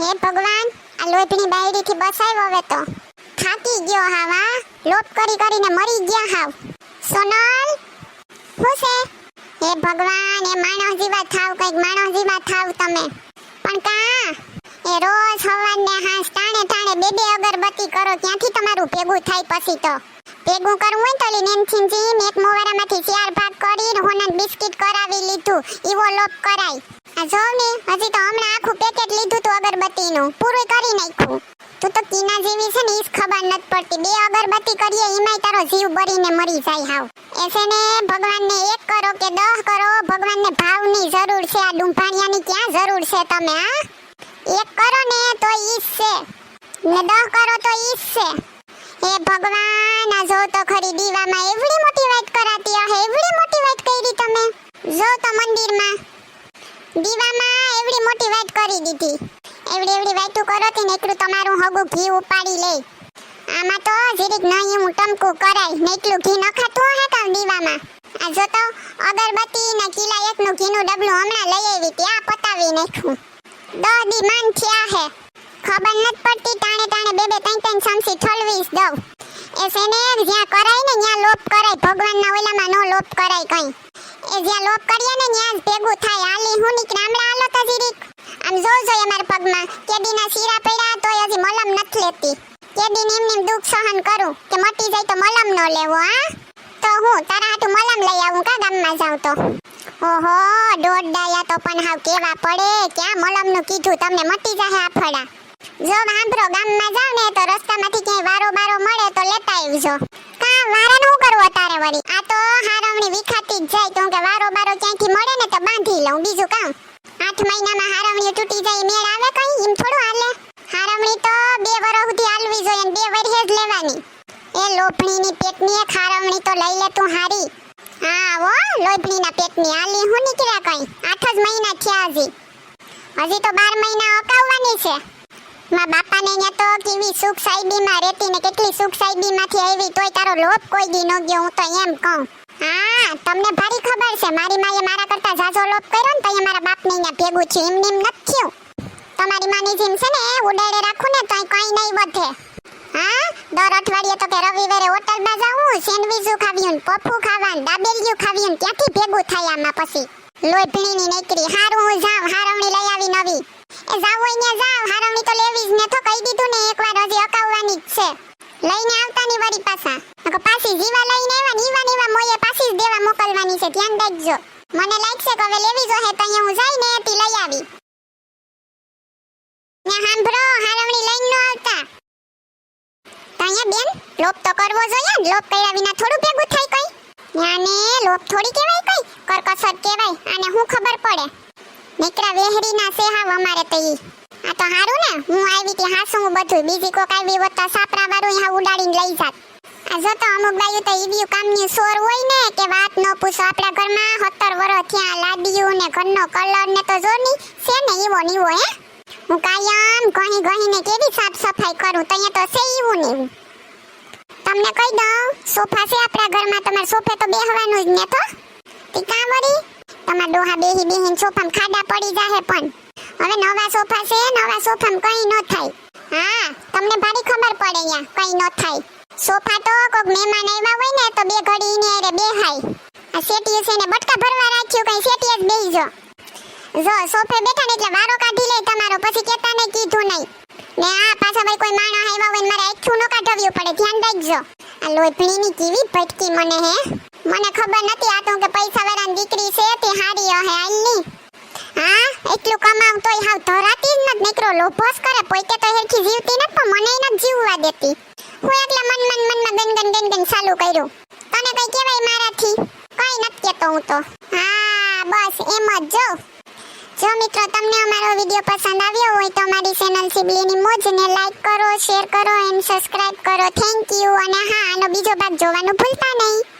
હે ભગવાન, આ લોહીની બાયડીથી બસાવ્યો હવે તો. થાકી ગયો હાવા લોપ કરી કરીને મરી ગયા હાવ. સોનલ, હું છે? હે ભગવાન, એ માણસ જીવા થાવ, કંઈક માણસ જીવા થાવ તમે. પણ કા? એ રોજ સવારને હાસ ટાણે ટાણે બે બે અગરબત્તી કરો, ક્યાંથી તમારું ભેગું થાય પછી તો? ભેગું કરવું હોય તો નેનથીન જીમ એક મોવારામાંથી ચાર ભાગ કરીને હોનન બિસ્કિટ કરાવી લીધું. એવો લોપ કરાય. ને, હજી તો હમણાં આખું પેકેટ લીધું તું અગરબત્તીનું. પૂરું કરી નાખ્યું. તું તો કીના જેવી છે ને ઈજ ખબર નથી પડતી. બે અગરબત્તી કરીએ, એમાંય તારો જીવ બળીને મરી જાય હાવ. એસે ને, ભગવાનને એક કરો કે દહ કરો, ભગવાનને ભાવની જરૂર છે. આ ડુંભાણિયાની ક્યાં જરૂર છે તમે આ એક કરો ને, તો ઈજ છે. ને દહ કરો તો ઈજ છે. હે ભગવાન, આ જો તો ખરી દીવામાં એવડી મોટી વાત કરાતી હે એવડી મોટી વાત કરી તમે જો તો મંદિરમાં દીવામાં એવડી મોટી વાત કરી દીધી. એવડી એવડી વાતું કરો તે નેકલું તમારું હગું ઘી ઉપાડી લે. આમાં તો જીરીક નહીં હું ટમકું કરાય નેકલું ઘી નખાતું હે કામ દીવામાં. આ જો તો અગરબત્તી ને કિલા એકનું ઘીનું ડબલું હમણાં લઈ આવી, ત્યાં પતાવી નાખ્યું. દહ માન થયા હે. ખબર નથી પડતી, ટાણે ટાણે બે બે ત્રણ ત્રણ સમસી ઠલવીસ દઉં. એ સેને જ્યાં કરાય ને ત્યાં લોપ કરાય, ભગવાનના ઓલામાં નો લોપ કરાય કઈ. એ જ્યાં લોપ કરીએ ને ત્યાં ભેગું થાય. હાલી હું નીકળે હમણાં હાલો તો જીરીક જોઈ જોઈએ મારા પગમાં. કેદીના શીરા પડ્યા તોય હજી મલમ નથી લેતી. કેદીને એમ દુઃખ સહન કરું કે મટી જાય તો મલમ ન લેવો, હા? તો હું તારા હાટુ મલમ લઈ આવું, કા ગામમાં જાઉં તો? ઓહો દોઢ તો પણ હાવ કેવા પડે. ક્યાં મલમનું કીધું તમને મટી જાય આ ફળા જો વાંભરો ગામમાં જાવ ને તો રસ્તામાંથી ક્યાંય વારો બારો મળે તો લેતા આવજો. કા વારા નું કરવું તારે વળી? આ તો હારવણી વિખાતી જ જાય, તો કે વારો બારો ક્યાંયથી મળે ને તો બાંધી લઉં. બીજું કામ? આઠ મહિનામાં હારવણી તૂટી જાય, મેળ આવે કઈ? એમ થોડું હાલે. હારવણી તો બે વર્ષ સુધી હાલવી જોઈએ બે વર્ષે જ લેવાની. એ લોભણીની પેટની એક હારવણી તો લઈ લે તું હારી. હા વો લોભણીના પેટની. હાલી હું નીકળ્યા કઈ? આઠ જ મહિના થયા હજી. હજી તો બાર મહિના અકાવવાની છે. માં બાપાને અહીંયા તો કેવી સુખ સાઈબીમાં રહેતી ને કેટલી સુખ સાઈબીમાંથી આવી, તોય તારો લોભ કોઈ દી ન ગયો, હું તો એમ કહું. હા, તમને ભારી ખબર છે. મારી માએ મારા કરતા જાજો લોપ કર્યો ને તઈ મારા બાપને અહીંયા ભેગું છે. એમ નેમ નથી તમારી માની જેમ છે ને ઉડાડે રાખું ને તઈ કઈ નહીં વધે. હા, દર અઠવાડિયે તો કે રવિવારે હોટલમાં જાવું સેન્ડવીચું ખાવ્યું ને પફું ખાવાનું દાબેલિયું ખાવ્યું ને ક્યાંથી ભેગું થાય આમાં પછી. લોહી ભીણીની નીકળી. હારું હું જાઉં, હારવણી લઈ આવી નવી. એ જાવ અહીંયા જાવ હારવણી તો લેવી જ ને તો કહી દીધું ને એકવાર હજી અકાવવાની જ છે લઈને આવતા ની વળી પાછા નકર પાછી જીવા લઈને આવ્યા ને ઈવા ને ઈવા મોયે પાછી જ દેવા મોકલવાની છે ધ્યાન રાખજો. મને લાગશે કે હવે લેવી જો હે તો અહીંયા હું જઈને એથી લઈ આવી. ને સાંભળો, હારવણી લઈને નો આવતા. તો બેન, લોપ તો કરવો જોઈએ લોપ કર્યા વિના થોડું ભેગું થાય કઈ. ન્યાને, લોપ થોડી કહેવાય કઈ? કરકસર કહેવાય. આને હું ખબર પડે? નીકળા વેહરીના સેહાવ અમારે તો આ તો હારું ને. હું આવી તી હાસું બધું બીજી કોક આવી હોત તો સાપરા વાળું હા ઉડાડીને લઈ જાત. જો તો અમુક બાયું તો ઈવ્યું કામની સોર હોય ને કે વાત ન પૂછો. આપણા ઘરમાં સત્તર વરો થયા, લાડ્યું ને ઘરનો કલર ને તો જો ની, છે ને ઈવો નીવો હે? હું કાયમ ઘણી ઘણીને કેવી સાફ સફાઈ કરું? તો અહીંયા તો છે ઈવું ને તમને કહી દઉં, સોફા છે આપણા ઘરમાં, તમારે સોફે તો બેહવાનું જ ને તો. ટીકા વળી? તમારા ડોહા બેહી બેહીને સોફામાં ખાડા પડી જાહે પણ. હવે નવા સોફા છે, નવા સોફામાં કઈ ન થાય. હા, તમને ભારી ખબર પડે અહીંયા, કઈ ન થાય. સોફા તો કોક મહેમાન આવ્યા હોય ને, તો બે ઘડી ને બે હાય આ સેટીએ છે ને, બટકા ભરવા રાખ્યું, કઈ સેટીએ જ બેહી જો. સોફે બેઠા ને એટલે વારો કાઢી લે, તમારો. પછી કેતા ને કીધું નહીં. ને આ પાછા ભાઈ કોઈ માણસ આવ્યા હોય ને, મારે આખું ન કાઢવ્યું પડે, ધ્યાન રાખજો. આ લોહીની કેવી ભટકી મને, હે? મને ખબર નથી આ તો કે પૈસા વાળાની દીકરી છે, તે હારી હે આલની હા, એટલું કમાવ તોય હાવ ધરાતી જ નથી, નીકળો લોભોસ કરે. પોતે તો હેરખી જીવતી નથી, પણ મને નથી જીવવા દેતી. હું એટલે મન મન મનમાં ગન ગન ગન ગન ચાલુ કર્યું. તને કઈ કહેવાય મારાથી? કઈ નથી કેતો હું તો. હા, બસ એમ જ જો. જો મિત્રો, તમને અમારો વીડિયો પસંદ આવ્યો હોય તો અમારી ચેનલ સિબલીની મોજને લાઈક કરો શેર કરો એન્ડ સબસ્ક્રાઇબ કરો. થેન્ક યુ અને હા, આનો બીજો ભાગ જોવાનું ભૂલતા નહીં.